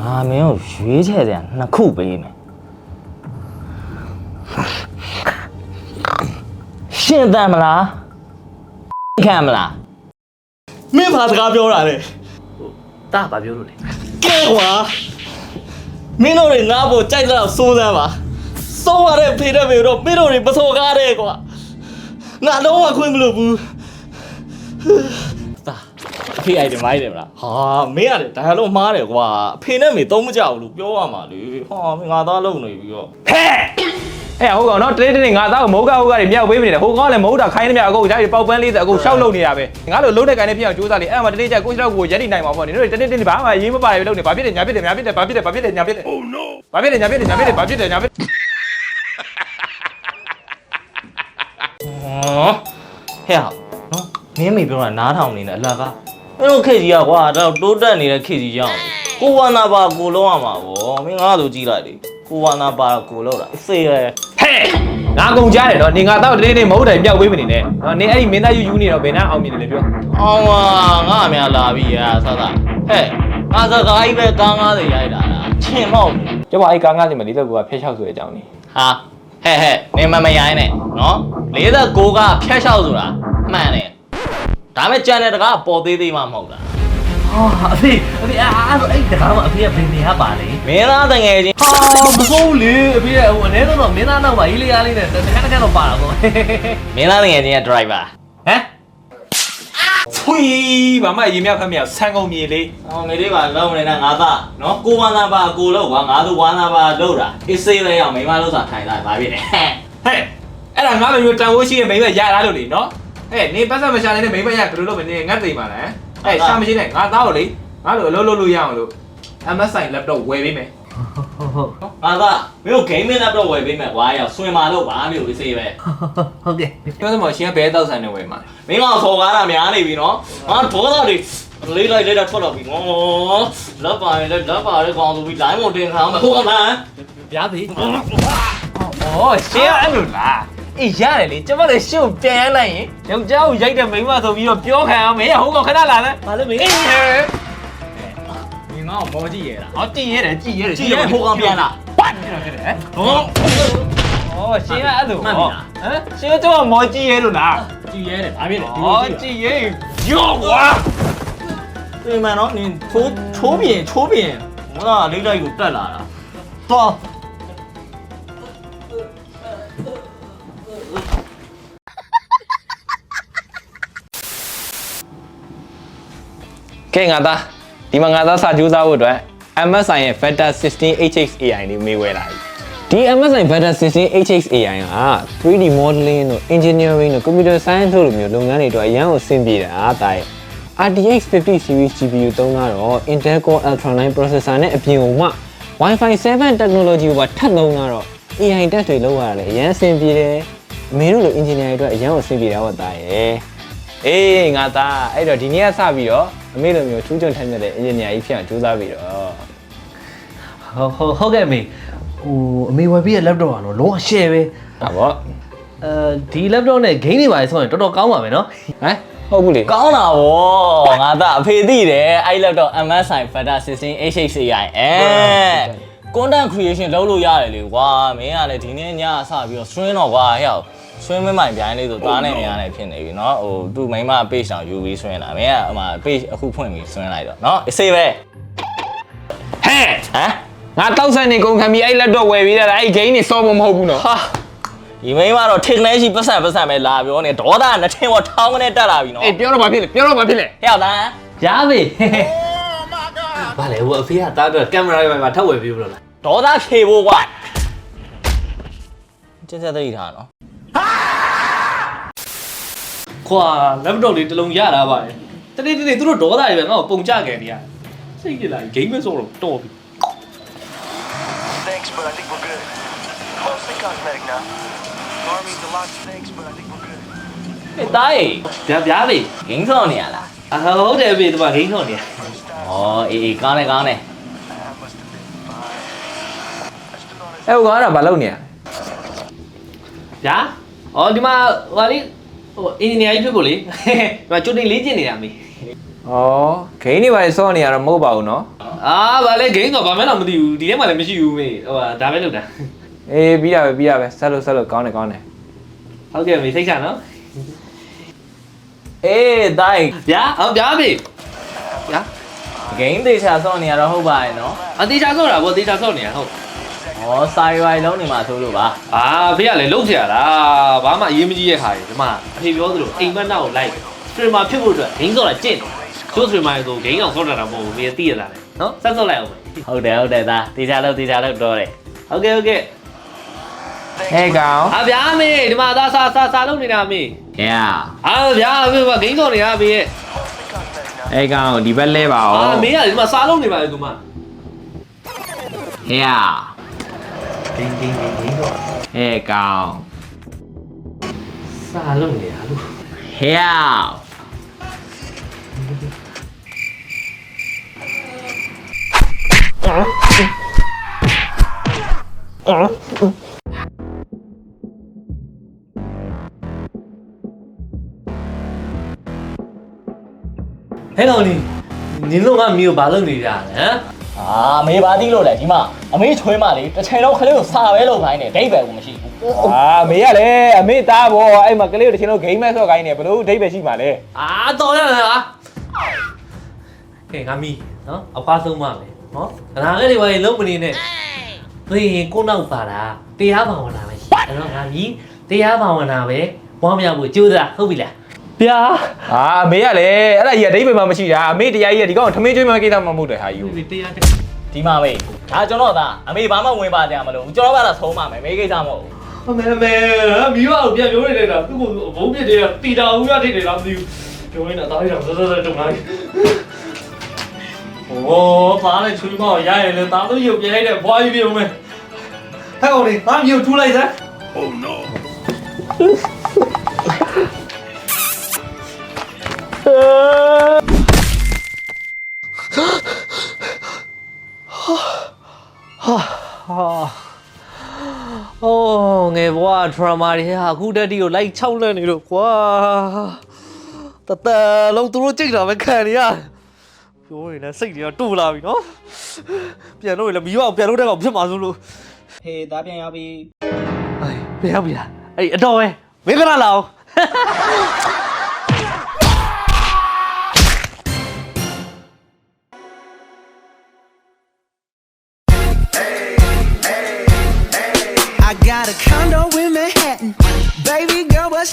ငါမင်းကိုရွေးချယ်တယ်နှစ်ခုပေးမယ်ရှင်းတမ်းမလားခံမလားမင်းဘာစကားပြောတာလဲတာဘာပြောလို့လဲကဲကွာမင်းတို့တွေငါ့ဘောကြိုက်တော့စိုးစမ်းပါစိုးရတဲ့ဖေတဲ့ဖေတော့မင်းတို့တွေမစော်ကားတဲ့ကွာငါလုံးဝခွင့်မလို့ဘူးသာ အဖေအိုက်တယ်မိုက်တယ်မလားဟာမင်းရတယ်ဒါလုံးမှားတယ်ကွာအဖေနဲ့မေသုံးမကြဘူးလို့ပြောရမှာလေဟာမင်းငါသားလုံးနေပြီးတော့ဟဲ့အဲ့ဟုတ်ကောင်နော်တလေးတလေးငါသားကိုမဟုတ်ကဟုတ်ကတွေမြောက်ပေးနေတယ်ဟိုကောင်ကလည်းမဟုတ်တာခိုင်းနေမြအကုန်ဒါတွေပေါက်ပန်းလေးစအကုန်ရှောက်လုံနေတာပဲငါတို့လုံးတဲ့ကိုင်းနဲ့ပြအောင်ကြိုးစားလေအဲ့မှာတလေးကျကိုရှောက်ကိုရက်နေနိုင်မှာပေါ့နင်တို့တနေ့တနေ့ဘာမှရေးမပါရလုံနေဘာဖြစ်တယ်ညာဖြစ်တယ်ညာဖြစ်တယ်ဘာဖြစ်တယ်ဘာဖြစ်တယ်ညာဖြစ်တယ် Oh no ဘာဖြစ်တယ်ညာဖြစ်တယ်ညာဖြစ်တယ်ဘာဖြစ်တယ်ညာဖြစ်ဟောဟဲ့ဟာနော်မင်းမေပြောတာနားထောင်နေတယ်အလကား မင်းတို့ခေတ်ကြီးကကွာတော့တိုးတက်နေတဲ့ခေတ်ကြီးရောက်ကိုဝါနာပါကိုလုံးရမှာဗောမင်းငါ့လိုကြည့်လိုက်လေကိုဝါနာပါကိုလုံးတာအစေးရယ်ဟဲ့ငါကုန်ကြားတယ်နော်နေငါသားကိုတလေးတလေးမဟုတ်တယ်မြောက်ပေးမနေနဲ့နော်နေအဲ့ဒီမင်းသားယူယူနေတော့ဘယ်နှအောင်မြင်တယ်လဲပြောအောင်ပါငါအများလာပြီอ่ะဆဆဟဲ့ငါစကားကြီးပဲကား90ရိုက်တာလားချင်မောက်ကျမအဲ့ကားငါးစီမလေးတော့ကဖျက်ချောက်ဆိုတဲ့အကြောင်းလေးဟာဟဲ့ဟဲ့နေမမရိုင်းနဲ့နော်49ကဖြတ်လျှောက်ဆိုတာမှန်တယ် ဒါမဲ့ကြံတဲ့တကားပေါ်သေးသေးမှမဟုတ်တာဟာအဖေအဖေအားအားဆိုအဲ့တကားမှာအဖေကဘယ်နေရပါလဲမင်းသားတငယ်ချင်းဟာမဟုတ်လေအဖေကဟိုအနေတော့တော့မင်းသားနောက်မှာရေးလေးအားလေးနဲ့တခါတခါတော့ပါတာပေါ့ဟမင်းသားတငယ်ချင်းက driver မ်ဖွီးဘာမှရေမြောက်ခက်မြောက်ဆန်ကုန်မြေလေးအော်မေလေးပါလုံးနေတာငါသားနော်ကိုဝါနာပါကိုလို့ကွာငါတို့ဝါနာပါလို့တာအစ်စေးလေးအောင်မိမလို့စာထိုင်တာဘာဖြစ်လဲဟဲ့ဟဲ့အဲ့ဒါငါလိုမျိုးတန်ဖိုးရှိတဲ့မိမရတာလို့လေနော် ဟဲ့နေပတ်စံမရှာနေတဲ့မိမရဘယ်လိုလုပ်မနေငတ်သိမ်းပါလားဟဲ့ရှာမရှိနဲ့ငါသားကိုလေငါလိုအလုပ်လုပ်လို့ရအောင်လို့ MSI laptop ဝယ်ပေးမယ်ဟုတ်ဟုတ်ငါသားမင်းတို့ gaming laptop ဝယ်ပေးမယ်ကွာရောက်ဆွင်မာလို့ပါမျိုးအစ်စေးပဲဟုတ်ကဲ့ပြောစမရှင်ကဘယ်တောက်ဆိုင်နဲ့ဝယ်မှာမင်းကဆော်ကားတာများနေပြီနော်ငါဒေါသတွေလေးလိုက်လေးလိုက်ထွက်တော့ပြီနော်လက်ပါရင်လက်လက်ပါလေးကောင်းသူပြီး line မတင်ခံအောင်ဟုတ်ကဲ့မလားဗျာသေးဩရှင်ကအဲ့လိုလား အေးရတယ်လေကျမလည်းရှုပ်ပြန်လိုက်ရင်ယောက်ျားကိုရိုက်တဲ့မိန်းမဆိုပြီးတော့ပြောခံအောင်မင်းဟိုကောင်ခဏလာလဲဘာလဲမေးအေးဟဲ့မင်းငါ့ကိုမောကြည့်ရတာဟောကြည့်ရတယ်ကြည့်ရတယ်ကြည့်ရဟိုကောင်ပြန်လာပတ်ဖြစ်တယ်ဖြစ်တယ်ဟမ်ဟုတ်ဩရှင်ကအဲ့လိုဟမ်ရှင်ကကျမမောကြည့်ရလို့လားကြည့်ရဲတယ်ဘာဖြစ်လဲဒီဩကြည့်ရရောကွာဒီမှန်နော်နင်ချိုးချိုးပြင်ချိုးပြင်ဟိုကလေးလိုက်ကိုတက်လာတာတော့ ကဲငါသားဒီမှာငါသားစာကြိုးစားဖို့အတွက် MSI ရဲ့ Vector 16 HX AI လေးမေးဝဲလာပြီဒီ MSI Vector 16 HX AI က 3D modeling တို့ engineering တို့ computer science တို့လိုမျိုးလုပ်ငန်းတွေအတွက်အရန်ကိုအဆင်ပြေတာအားတာရဲ့ RTX 50 series GPU သုံးကတော့ Intel Core Ultra 9 processor နဲ့အပြင်ကိုမှ Wi-Fi 7 technology ကိုပါထပ်သုံးကတော့ AI တက်တွေလောက်ရတယ်အရန်အဆင်ပြေတယ်အမေတို့လို engineer တွေအတွက်အရန်ကိုအဆင်ပြေတာဟုတ်သားရဲ့ အေးငါသားအဲ့တော့ဒီနေ့ကစပြီးတော့အမေလိုမျိုးထူးချွန်ထိုက်မြတ်တဲ့ engineer ကြီးဖြစ်အောင်ကြိုးစားပြီးတော့ဟုတ်ဟုတ်ဟုတ်ကဲ့မေဟိုအမေဝယ်ပြီးတဲ့ laptop ကတော့လုံးဝ share ပဲဟာဗောအဲဒီ laptop နဲ့ game တွေပါလေဆိုရင်တော်တော်ကောင်းပါမယ်နော်ဟမ်ဟုတ်ဘူးလေကောင်းတာဗောငါသားအဖေသိတယ်အဲ့လက်တော့ MSI Factor 16 HHCI အဲ content creation လုပ်လို့ရတယ်လေကွာမင်းကလည်းဒီနေ့ညအစပြီးတော့ stream တော့ကွာဟဲ့ ဆွင်းမမိုင်ပြိုင်းလေးဆိုသားနဲ့မရနဲ့ဖြစ်နေပြီเนาะဟိုသူ့မိမ page တောင်ယူပြီးဆွင်းတာမင်းကအမှ page အခုဖွင့်ပြီးဆွင်းလိုက်တော့เนาะအစေးပဲ ဟဲ့ ဟမ် ငါတောက်ဆန်နေကုန်ခံပြီးအဲ့ laptop ဝယ်ပြီးတာအဲ့ game နေစောဖို့မဟုတ်ဘူးနော် ဟာဒီမိမတော့ထင်လဲရှိပတ်စံပတ်စံပဲလာပြောနေဒေါသနှစ်ထင်ပေါ်ထောင်းကနေတက်လာပြီเนาะ အေးပြောတော့ဘာဖြစ်လဲပြောတော့ဘာဖြစ်လဲ ဟဲ့လား ရပြီဘာလဲဟိုအဖေကတားတော့ကင်မရာတွေမှာထပ်ဝယ်ပြီးဘလို့လား ဒေါသဖြေဖို့ကွာကျင်းစက်သိထားနော် ခွာ laptop လေးတစ်လုံးရတာပါလေတနေ့တနေ့သူတို့ဒေါသတွေပဲငါ့ကိုပုံကြခဲ့နေရစိတ်ကြလာ game ပဲဆိုတော့တော်ပြီ Thanks, but I think we're good. Mostly cosmetic now. Army's a lot of thanks, but I think we're good. ဟဲ့တားရေဗျာဗျာပြီဂိမ်းဆော့နေရလားအဟုတ်တယ်ပြီဒီမှာ game ထော်နေဩအေးအေးကောင်းနေကောင်းနေ I must have been fine. I stood on his အဲ့ကောင်အဲ့ဒါဘာလုပ်နေရလဲ ဗျာ အော်ဒီမှာဟိုလေးဟို engineer ကြီးဖြစ်ဖို့လေဒီမှာကျွတ်တင်လေ့ကျင့်နေတာမေဩ game တွေပါစောနေရတော့မဟုတ်ပါဘူးနော်အာဗာလေဂိမ်းကဘာမှတော့မသိဘူးဒီထဲမှာလည်းမရှိဘူးမေဟိုဟာဒါပဲလုပ်တာအေးပြီးရပဲပြီးရပဲဆက်လို့ဆက်လို့ကောင်းတယ်ကောင်းတယ်ဟုတ်ကဲ့မေစိတ်ချနော်အေးဒိုင်ဗျာဟုတ်ဗျာမေဗျာဂိမ်းသေးချာဆော့နေရတော့ဟုတ်ပါရဲ့နော်အသေးချာဆော့တာဗောသေးချာဆော့နေတာဟုတ် ဩစာရွိုင်လုံးနေမှာဆိုလို့ပါ အာဖေကလည်းလုံးเสียလားဘာမှအရေးမကြီးရဲ့ခါကြီးဒီမှာအဖေပြောသလိုအိမ်မက်နောက်ကိုလိုက်စထရီမာဖြစ်ဖို့အတွက်ဂိမ်းဆော့တာကျင့်တယ်ချိုးစထရီမာဆိုဂိမ်းအောင်ဆော့တာတော့မဟုတ်ဘူးမေသိရလားလေနော်ဆက်ဆော့လိုက်အောင်မေ ဟုတ်တယ်ဟုတ်တယ်ဒါတေချာလို့တေချာလို့တော့တယ် ဟုတ်ကဲ့ဟုတ်ကဲ့ ဟဲ့ကောင် အာဗျာမေဒီမှာသာစာစာစာလုပ်နေတာမေ ဟဲ့ အာဗျာမေကဂိမ်းဆော့နေတာမေရဲ့ ဟဲ့ကောင်ဒီဘက်လဲပါဦး အာမေကဒီမှာစာလုပ်နေပါလေသူမ ဟဲ့ ဂိမ်းဂိမ်းဂိမ်းဂိမ်းတော့ဟဲ့ကောင်စာလုပ်နေတာလို့ဟဲ့ဟဲ့ကောင်ကြီးနင်းလုံးကမီကိုဘာလုပ်နေကြလဲဟမ် အာအမေပါသီးလို့လေဒီမှာအမေချွေးမလေးတစ်ချိန်လုံးခလေးကိုစာပဲလုပ်ခိုင်းတယ်ဒိတ်ပဲကိုမရှိဘူးအာမေရလေအမေသားဘောအဲ့မှာကလေးတို့တစ်ချိန်လုံးဂိမ်းမဲဆော့ခိုင်းနေဘလို့အဓိပ္ပာယ်ရှိမှာလဲအာတော်ရလားကဲငါမီနော်အဖွားဆုံးမမယ်နော်အနာကလေးဘာကြီးလုံးမနေနဲ့သူရင်ကိုနောက်ပါတာတရားဘာဝနာပဲရှိတယ်နော်ငါမီတရားဘာဝနာပဲပွားများဖို့ကြိုးစားဟုတ်ပြီလား ဗျာ အာမေရလေအဲ့ဒါကြီးအဓိပ္ပာယ်မှမရှိတာအမေတရားကြီးကဒီကောင်ထမင်းကျွေးမှကိစ္စမှမဟုတ်တယ်ဟာယူ တရား ဒီမှာမေဒါကျွန်တော်သားအမေဘာမှဝင်ပါကြမလို့ကျွန်တော်ကတော့ဆုံးပါမယ်မေကိစ္စမဟုတ်ဘူး အမေမေမီးကတော့ပြန်ပြောနေတယ်တော့သူ့ကိုဘုံပြစ်တယ်တီတာဦးရထိတ်တယ်တော့မသိဘူးပြောနေတာတားရတော့စောစောတုံလာโอ้ฟ้าเลยชุยမောက်ရရလေတားလို့ရုပ်ပြလိုက်တဲ့ဘွားကြီးပြုံးမယ်ဟဲ့ကောင်လေးငါမျိုးထူးလိုက်စမ်း โ ငယ်ဘွား drama တွေဟာအခုတက်တီကိုလိုက်၆လက်နေလို့ကွာတတလုံးသူတို့ကြိတ်တာပဲခံနေရပြောရင်လည်းစိတ်တွေကတူလာပြီနော်ပြန်လို့ရလည်းမီးအောင်ပြန်လို့တဲ့ကောင်ဖြစ်မှာဆိုလို့ဟေးသားပြန်ရောက်ပြီအေးပြန်ရောက်ပြီလားအဲ့အတော်ပဲမင်္ဂလာလာအောင် Got a condo in Manhattan. Baby girl, what's